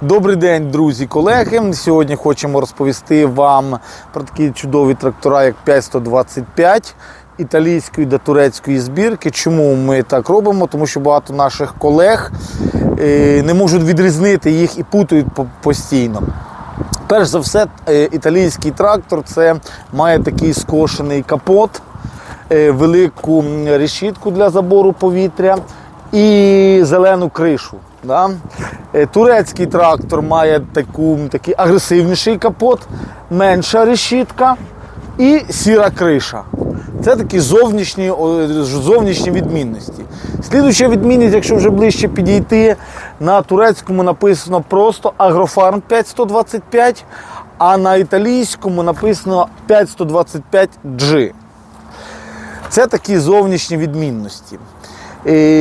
Добрий день, друзі, колеги. Сьогодні хочемо розповісти вам про такі чудові трактора, як 5125 італійської та турецької збірки. Чому ми так робимо? Тому що багато наших колег е, не можуть відрізнити їх і путають постійно. Перш за все, е, італійський трактор це має такий скошений капот, е, велику решітку для забору повітря і зелену кришу. Да? Е, Турецький трактор має таку, такий агресивніший капот, менша решітка і сіра криша. Це такі зовнішні, зовнішні відмінності. Слідуюча відмінність, якщо вже ближче підійти, на турецькому написано просто Агрофарм 5125, а на італійському написано 5125G. Це такі зовнішні відмінності.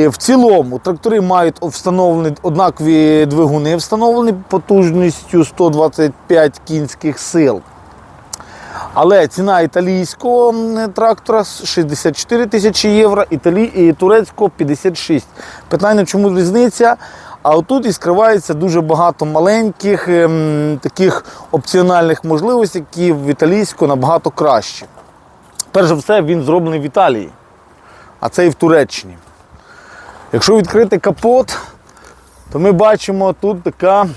В цілому трактори мають встановлені однакові двигуни, встановлені потужністю 125 кінських сил. Але ціна італійського трактора 64 тисячі євро, італі... і турецького 56. Питання, чому різниця? А отут і скривається дуже багато маленьких ем, таких опціональних можливостей, які в італійського набагато краще. Перш за все, він зроблений в Італії, а це і в Туреччині. Якщо відкрити капот, то ми бачимо тут така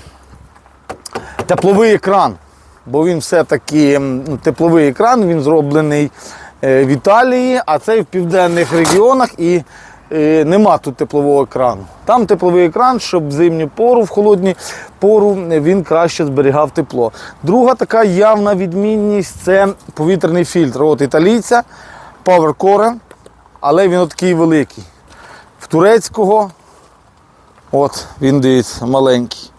тепловий екран. Бо він все-таки ну, тепловий екран, він зроблений е, в Італії, а цей в південних регіонах і е, нема тут теплового екрану. Там тепловий екран, щоб в зимню пору, в холодні пору е, він краще зберігав тепло. Друга така явна відмінність це повітряний фільтр. От італійця, PowerCore, але він от такий великий. Турецького, от він дивіться, маленький.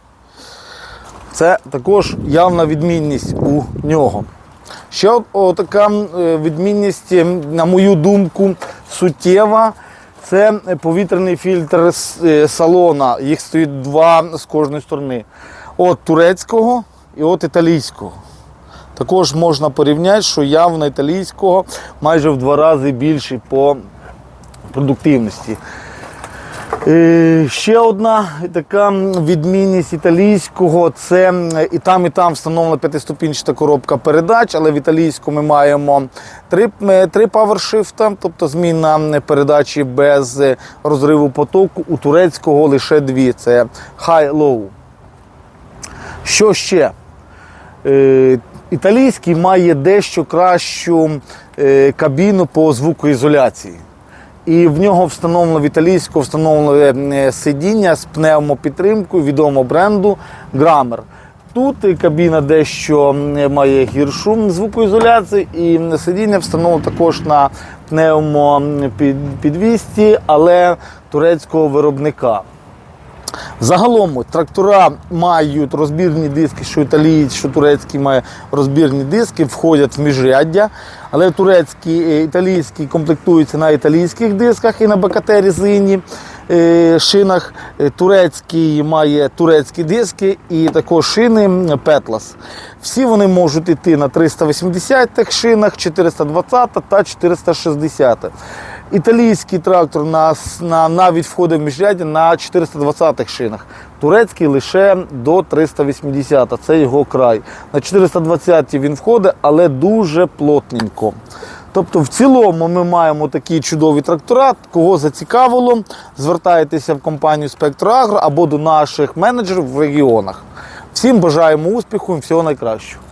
Це також явна відмінність у нього. Ще така е, відмінність, на мою думку, суттєва. Це повітряний фільтр е, салона. Їх стоїть два з кожної сторони. От турецького і от італійського. Також можна порівняти, що явно італійського майже в два рази більший по продуктивності. Е, Ще одна така відмінність італійського це і там, і там встановлена п'ятиступінчата коробка передач, але в італійському ми маємо три, е, три павершифта, тобто зміна передачі без е, розриву потоку. У турецького лише дві: це high-low. Що ще? Е, Італійський має дещо кращу е, кабіну по звукоізоляції. І в нього встановлено в італійську встановлено е, сидіння з пневмопідтримкою відомого бренду Grammar. Тут е, кабіна дещо має гіршу звукоізоляцію, і сидіння встановлено також на пневмопідвісті, але турецького виробника. Загалом трактора мають розбірні диски, що італієць, що турецький має розбірні диски, входять в міжряддя. Але турецький, е, італійський комплектується на італійських дисках і на БКТ резині е, шинах. Е, Турецький має турецькі диски і також шини Петлас. Всі вони можуть йти на 380-х шинах, 420 та 460. Італійський трактор на, на, навіть входить в міжряддя на 420 шинах. Турецький лише до 380, це його край. На 420 він входить, але дуже плотненько. Тобто, в цілому ми маємо такі чудові трактора. Кого зацікавило, звертайтеся в компанію Спектрагро або до наших менеджерів в регіонах. Всім бажаємо успіху і всього найкращого.